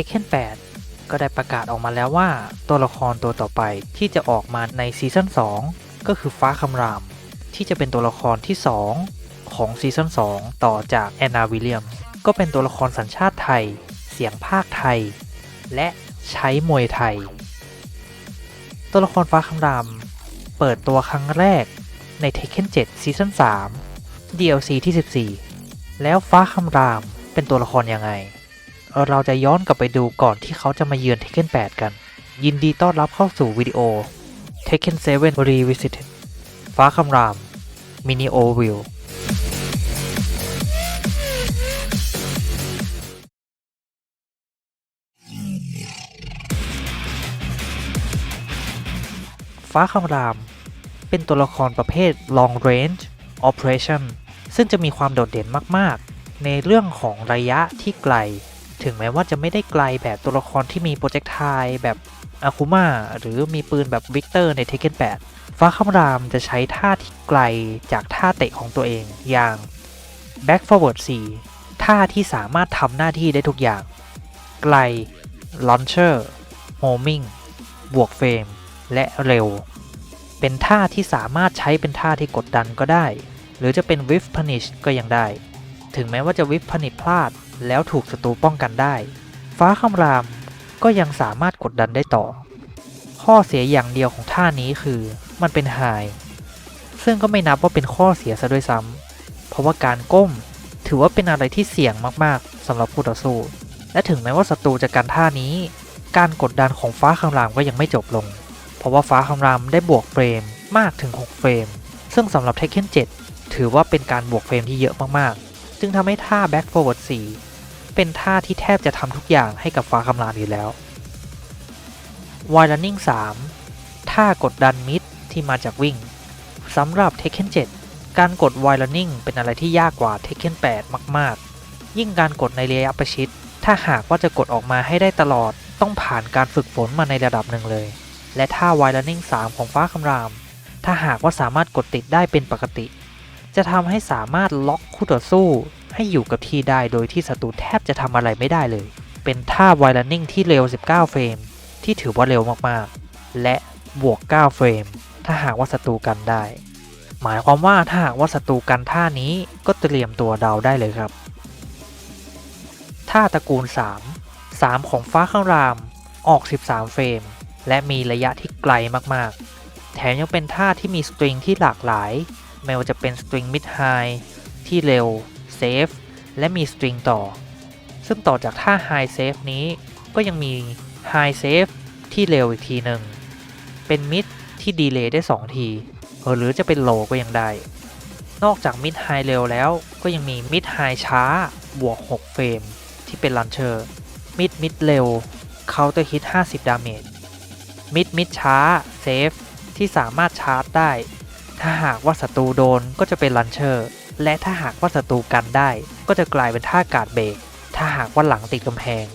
Tekken 8ก็ได้ประกาศออกมาแล้วว่า ตัวละครตัวต่อไปที่จะออกมาในซีซั่น2 ก็คือฟ้าคำราม ที่จะเป็นตัวละครที่ 2 ของซีซั่น2 ต่อจากแอนนาวิลเลียม ก็เป็นตัวละครสัญชาติไทย เสียงภาคไทย และใช้มวยไทย ตัวละครฟ้าคำราม เปิดตัวครั้งแรกใน Tekken 7 ซีซั่น3 DLC ที่ 14 แล้วฟ้าคำรามเป็นตัวละครยังไง เราจะย้อนกลับไปดูก่อนที่เขาจะมาเยือน Tekken 8กัน ยินดีต้อนรับเข้าสู่วิดีโอ Tekken 7 Revisited ฟ้าคำราม Mini o v i l ฟ้าคำราม เป็นตัวละครประเภท Long Range Operation ซึ่งจะมีความโดดเด่นมาก ๆ ในเรื่องของระยะที่ไกล ถึงแม้ว่าจะไม่ได้ไกลแบบตัวละครที่มีโปรเจกต์ไทแบบอาคุมาหรือมีปืนแบบวิกเตอร์ใน Tekken 8ฟ้าคำรามจะใช้ท่าที่ไกลจากท่าเตะของตัวเองอย่าง Back Forward 4ท่าที่สามารถทำหน้าที่ได้ทุกอย่าง ไกล Launcher Homing บวกเฟรม และเร็ว เป็นท่าที่สามารถใช้เป็นท่าที่กดดันก็ได้ หรือจะเป็น Whiff Punish ก็ยังได้ ถึงแม้ว่าจะ Whiff Punish พลาด แล้วถูกศัตรูป้องกันได้ ฟ้าคำรามก็ยังสามารถกดดันได้ต่อ ข้อเสียอย่างเดียวของท่านี้คือมันเป็นไฮซึ่งก็ไม่นับว่าเป็นข้อเสียซะด้วยซ้ำเพราะว่าการก้มถือว่าเป็นอะไรที่เสี่ยงมากๆสำหรับผู้ต่อสู้ และถึงแม้ว่าศัตรูจะกันท่านี้ การกดดันของฟ้าคำรามก็ยังไม่จบลง เพราะว่าฟ้าคำรามได้บวกเฟรมมากถึง 6 เฟรม ซึ่งสำหรับ Tekken 7ถือว่าเป็นการบวกเฟรมที่เยอะมากๆ จึงทำให้ท่า Back Forward 4 เป็นท่าที่แทบจะทำทุกอย่างให้กับฟ้าคำรามอยู่แล้ว Wide Running 3ท่ากดดันมิดที่มาจากวิ่งสำหรับ Tekken 7การกด Wide Running เป็นอะไรที่ยากกว่า Tekken 8มาก ๆ ยิ่งการกดในระยะประชิด ถ้าหากว่าจะกดออกมาให้ได้ตลอดต้องผ่านการฝึกฝนมาในระดับหนึ่งเลย และท่า Wide Running 3ของฟ้าคำราม ถ้าหากว่าสามารถกดติดได้เป็นปกติ จะทำให้สามารถล็อกคู่ต่อสู้ ให้อยู่กับที่ได้โดยที่ศัตรูแทบจะทำอะไรไม่ได้เลย เป็นท่า Wide Running ที่เร็ว 19 เฟรม ที่ถือว่าเร็วมากๆ และบวก 9 เฟรม ถ้าหากว่าศัตรูกันได้ หมายความว่าถ้าหากว่าศัตรูกันท่านี้ก็เตรียมตัวเดาได้เลยครับ ท่าตระกูล 3 3 ของฟ้าข้างราม ออก 13 เฟรม และมีระยะที่ไกลมากๆ แถมยังเป็นท่าที่มีสตริงที่หลากหลาย ไม่ว่าจะเป็นสตริงมิดไฮที่เร็ว เซฟและมีสตริงต่อ ซึ่งต่อจากท่าไฮเซฟนี้ก็ยังมีไฮเซฟที่เร็วอีกทีหนึ่ง เป็นมิดที่ดีเลย์ได้ 2 ที หรือจะเป็นโลก็ยังได้ นอกจากมิดไฮเร็วแล้วก็ยังมีมิดไฮช้าบวก 6 เฟรม ที่เป็นลันเชอร์มิดมิดเร็วเคาน์เตอร์ฮิต 50 ดาเมจมิดมิดช้าเซฟที่สามารถชาร์จได้ ถ้าหากว่าศัตรูโดนก็จะเป็นลันเชอร์ และถ้าหากว่าศัตรูกันได้ ก็จะกลายเป็นท่ากาดเบรก ถ้าหากว่าหลังติดกำแพง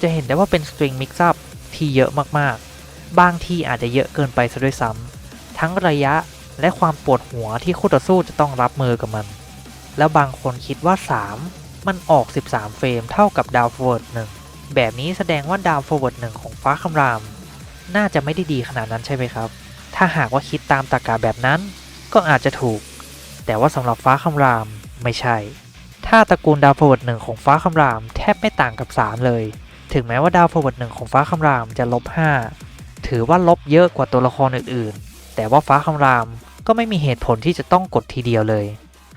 จะเห็นได้ว่าเป็นสตริงมิกซ์อัพที่เยอะมากๆ บางที่อาจจะเยอะเกินไปซะด้วยซ้ำ ทั้งระยะและความปวดหัวที่คู่ต่อสู้จะต้องรับมือกับมัน แล้วบางคนคิดว่า 3 มันออก 13 เฟรมเท่ากับดาวฟอร์เวิร์ดหนึ่งแบบนี้แสดงว่าดาวฟอร์เวิร์ดหนึ่งของฟ้าคำราม น่าจะไม่ได้ดีขนาดนั้นใช่ไหมครับ ถ้าหากว่าคิดตามตรรกะแบบนั้น ก็อาจจะถูก แต่ว่าสำหรับฟ้าคำรามไม่ใช่ ถ้าตระกูลดาวฟว์เวิร์ดหนึ่งของฟ้าคำรามแทบไม่ต่างกับ 3 เลย ถึงแม้ว่าดาวฟว์เวิร์ดหนึ่งของฟ้าคำรามจะลบ 5 ถือว่าลบเยอะกว่าตัวละครอื่นๆ แต่ว่าฟ้าคำรามก็ไม่มีเหตุผลที่จะต้องกดทีเดียวเลย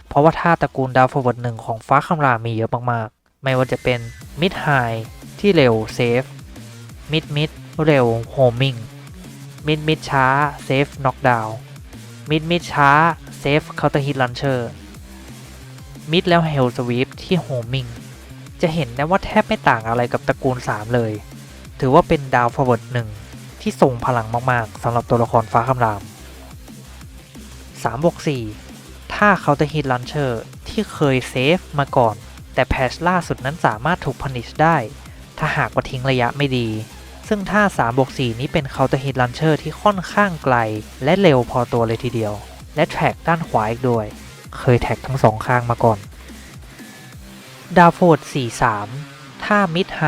เพราะว่าท่าตระกูลดาวฟว์เวิร์ดหนึ่งของฟ้าคำรามมีเยอะมากๆ ไม่ว่าจะเป็นมิดไฮที่เร็วเซฟมิดมิดเร็วโฮมิงมิดมิดช้าเซฟน็อกดาวมิดมิดช้า เซฟเคาน์เตอร์ฮิตลันเชอร์มิดแล้วเฮลสวีปที่โฮมิงจะเห็นได้ว่าแทบไม่ต่างอะไรกับตระกูล 3 เลย ถือว่าเป็นดาวฟอร์เวิร์ดหนึ่งที่ทรงพลังมากๆสำหรับตัวละครฟ้าคำราม3บวก4ถ้าเคาน์เตอร์ฮิตลันเชอร์ที่เคยเซฟมาก่อน แต่แพชล่าสุดนั้นสามารถถูกพนิชได้ ถ้าหากว่าทิ้งระยะไม่ดี ซึ่งท่า3บวก4นี้เป็นเคาน์เตอร์ฮิตลันเชอร์ที่ค่อนข้างไกล และเร็วพอตัวเลยทีเดียว และแท็กด้านขวาอีกด้วย เคยแท็กทั้งสองข้างมาก่อน ดาวโฟด43 ท่ามิดไฮ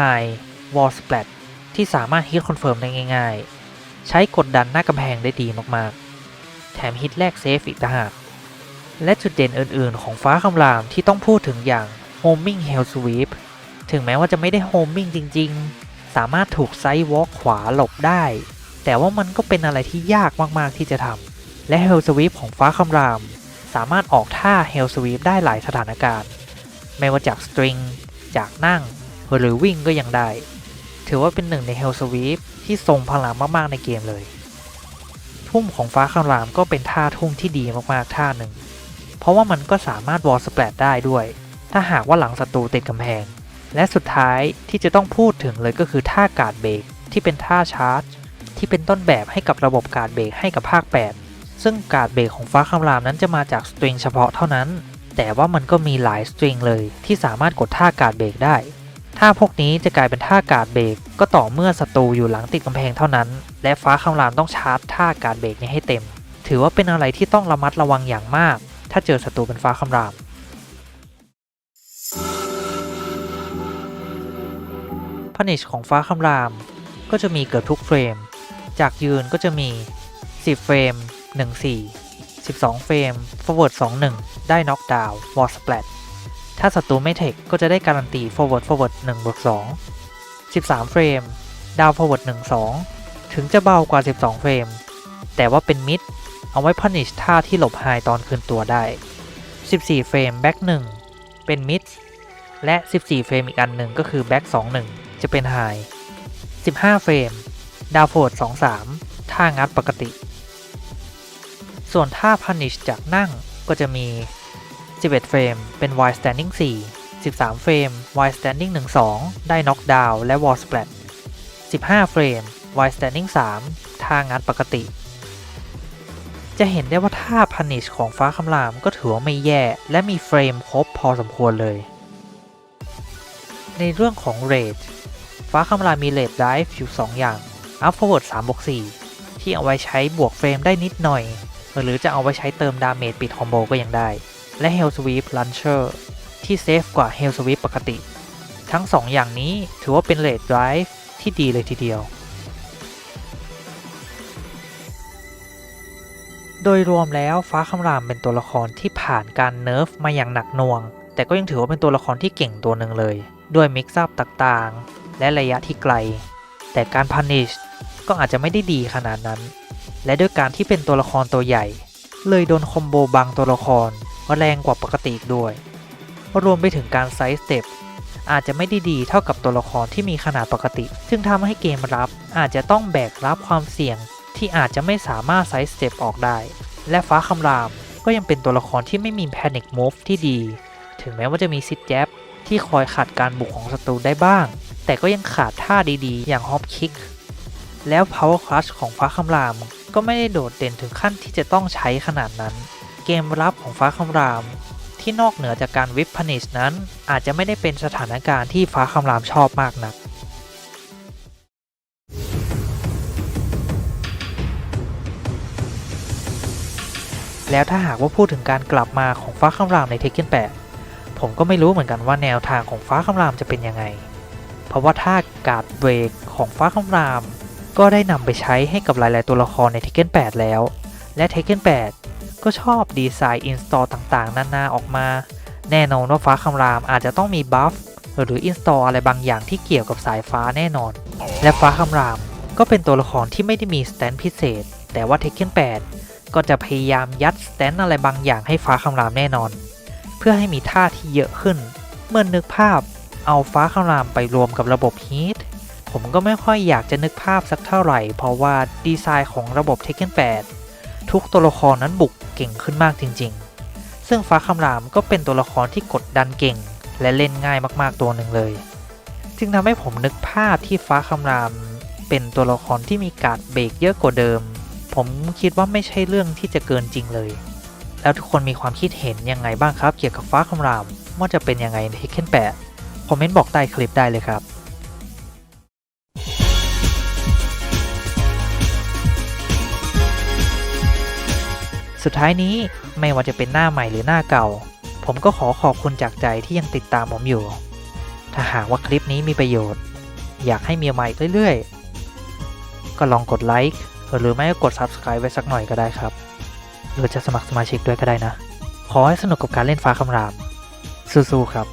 Wall Splat ที่สามารถฮิตคอนเฟิร์มได้ง่ายๆ ใช้กดดันหน้ากำแพงได้ดีมากๆ แถมฮิตแรกเซฟอีกต่างหาก และจุดเด่นอื่นๆ ของฟ้าคำรามที่ต้องพูดถึงอย่าง Homing Hell Sweep ถึงแม้ว่าจะไม่ได้ Homing จริงๆ สามารถถูกไซด์วอล์กขวาหลบได้ แต่ว่ามันก็เป็นอะไรที่ยากมากๆที่จะทำ และ Hell Sweep ของฟ้าคำราม สามารถออกท่า Hell Sweep ได้หลายสถานการณ์ ไม่ว่าจากสตริง จากนั่ง หรือวิ่งก็ยังได้ ถือว่าเป็นหนึ่งใน Hell Sweep ที่ทรงพลังมากๆในเกมเลย ทุ่มของฟ้าคำรามก็เป็นท่าทุ่มที่ดีมากๆท่าหนึ่ง เพราะว่ามันก็สามารถวอลสเปรดได้ด้วย ถ้าหากว่าหลังศัตรูติดกำแพง และสุดท้ายที่จะต้องพูดถึงเลยก็คือท่าการ์ดเบรกที่เป็นท่าชาร์จที่เป็นต้นแบบให้กับระบบการ์ดเบรกให้กับภาค 8 ซึ่งการ์ดเบรกของฟ้าคำรามนั้นจะมาจากสตริงเฉพาะเท่านั้น แต่ว่ามันก็มีหลายสตริงเลยที่สามารถกดท่าการ์ดเบรกได้ ท่าพวกนี้จะกลายเป็นท่าการ์ดเบรกก็ต่อเมื่อศัตรูอยู่หลังติดกำแพงเท่านั้น และฟ้าคำรามต้องชาร์จท่าการ์ดเบรกนี้ให้เต็ม ถือว่าเป็นอะไรที่ต้องระมัดระวังอย่างมาก ถ้าเจอศัตรูเป็นฟ้าคำรามพนิชของฟ้าคำราม ก็จะมีเกือบทุกเฟรม จากยืนก็จะมี 10 เฟรม 14 12 เฟรม forward 21 ได้ knock down wall splat ถ้าศัตรูไม่เทคก็จะได้การันตี forward forward 1บวก2 13 เฟรม down forward 1 2 ถึงจะเบากว่า 12 เฟรม แต่ว่าเป็นมิด เอาไว้ punish ท่าที่หลบไฮตอนคืนตัวได้ 14 เฟรม back 1เป็นมิด และ 14 เฟรมอีกอันหนึ่งก็คือ back 2 1 จะเป็นไฮ15 เฟรม ดาวโฟด2-3ท่างัดปกติ ส่วนท่า Punish จากนั่งก็จะมี 11 เฟรม เป็น Wide Standing 4 13 เฟรม Wide Standing 1-2 ได้ Knock Down และ Wall Splat 15 เฟรม Wide Standing 3ท่างัดปกติ จะเห็นได้ว่าท่า Punish ของฟ้าคำรามก็ถือว่าไม่แย่และมีเฟรมครบพอสมควรเลย ในเรื่องของ Rate ฟ้าคำรามมีเลดไดฟ์อยู่ 2 อย่าง Up Forward 3บวก4ที่เอาไว้ใช้บวกเฟรมได้นิดหน่อย หรือจะเอาไว้ใช้เติมดาเมจปิดคอมโบก็ยังได้ และ Hell Sweep Launcher ที่เซฟกว่า Hell Sweep ปกติ ทั้ง 2 อย่างนี้ถือว่าเป็นเลดไดรฟ์ที่ดีเลยทีเดียว โดยรวมแล้วฟ้าคำรามเป็นตัวละครที่ผ่านการเนิร์ฟมาอย่างหนักหน่วง แต่ก็ยังถือว่าเป็นตัวละครที่เก่งตัวหนึ่งเลย ด้วยมิกซ์อัพต่างๆ และระยะที่ไกล แต่การพันิชก็อาจจะไม่ได้ดีขนาดนั้น และด้วยการที่เป็นตัวละครตัวใหญ่ เลยโดนคอมโบบางตัวละครแรงกว่าปกติอีกด้วย รวมไปถึงการไซส์สเต็ปอาจจะไม่ได้ดีเท่ากับตัวละครที่มีขนาดปกติ ซึ่งทำให้เกมรับอาจจะต้องแบกรับความเสี่ยงที่อาจจะไม่สามารถไซส์สเต็ปออกได้ และฟ้าคำรามก็ยังเป็นตัวละครที่ไม่มีแพนิคมูฟที่ดี ถึงแม้ว่าจะมีซิดแจ็บที่คอยขัดการบุกของศัตรูได้บ้าง แต่ก็ยังขาดท่าดีๆ อย่างฮอปคิก แล้ว Power Crush ของฟ้าคำราม ก็ไม่ได้โดดเด่นถึงขั้นที่จะต้องใช้ขนาดนั้น เกมรับของฟ้าคำราม ที่นอกเหนือจากการวิปพนิชนั้น อาจจะไม่ได้เป็นสถานการณ์ที่ฟ้าคำรามชอบมากนักแล้วถ้าหากว่าพูดถึงการกลับมาของฟ้าคำรามในเทคเก้น8ผมก็ไม่รู้เหมือนกันว่าแนวทางของฟ้าคำรามจะเป็นยังไง เพราะว่าท่าการ์ดเบรกของฟ้าคำราม ก็ได้นำไปใช้ให้กับหลาย ๆ ตัวละครในเทคเก้น8แล้ว และเทคเก้น8ก็ชอบดีไซน์อินสตอลต่าง ๆ นานาออกมา แน่นอนว่าฟ้าคำรามอาจจะต้องมีบัฟหรืออินสตอลอะไรบางอย่างที่เกี่ยวกับสายฟ้าแน่นอน และฟ้าคำรามก็เป็นตัวละครที่ไม่ได้มีสแตนพิเศษ แต่ว่าเทคเก้น8ก็จะพยายามยัดสแตนอะไรบางอย่างให้ฟ้าคำรามแน่นอน เพื่อให้มีท่าที่เยอะขึ้น เมื่อนึกภาพเอาฟ้าคำรามไปรวมกับระบบฮีท ผมก็ไม่ค่อยอยากจะนึกภาพสักเท่าไหร่ เพราะว่าดีไซน์ของระบบ Tekken 8 ทุกตัวละครนั้นบุกเก่งขึ้นมากจริง ๆ ซึ่งฟ้าคำรามก็เป็นตัวละครที่กดดันเก่ง และเล่นง่ายมากๆตัวหนึ่งเลย จึงทำให้ผมนึกภาพที่ฟ้าคำราม เป็นตัวละครที่มีการเบรกเยอะกว่าเดิม ผมคิดว่าไม่ใช่เรื่องที่จะเกินจริงเลย แล้วทุกคนมีความคิดเห็นยังไงบ้างครับ เกี่ยวกับฟ้าคำรามว่าจะเป็นยังไงใน Tekken 8คอมเมนต์บอกใต้คลิปได้เลยครับ สุดท้ายนี้ไม่ว่าจะเป็นหน้าใหม่หรือหน้าเก่า ผมก็ขอขอบคุณจากใจที่ยังติดตามผมอยู่ ถ้าหากว่าคลิปนี้มีประโยชน์ อยากให้มีมาอีกเรื่อยๆ ก็ลองกดไลค์หรือไม่ก็กด Subscribe ไว้สักหน่อยก็ได้ครับ หรือจะสมัครสมาชิกด้วยก็ได้นะ ขอให้สนุกกับการเล่นฟ้าคำรามสู้ๆครับ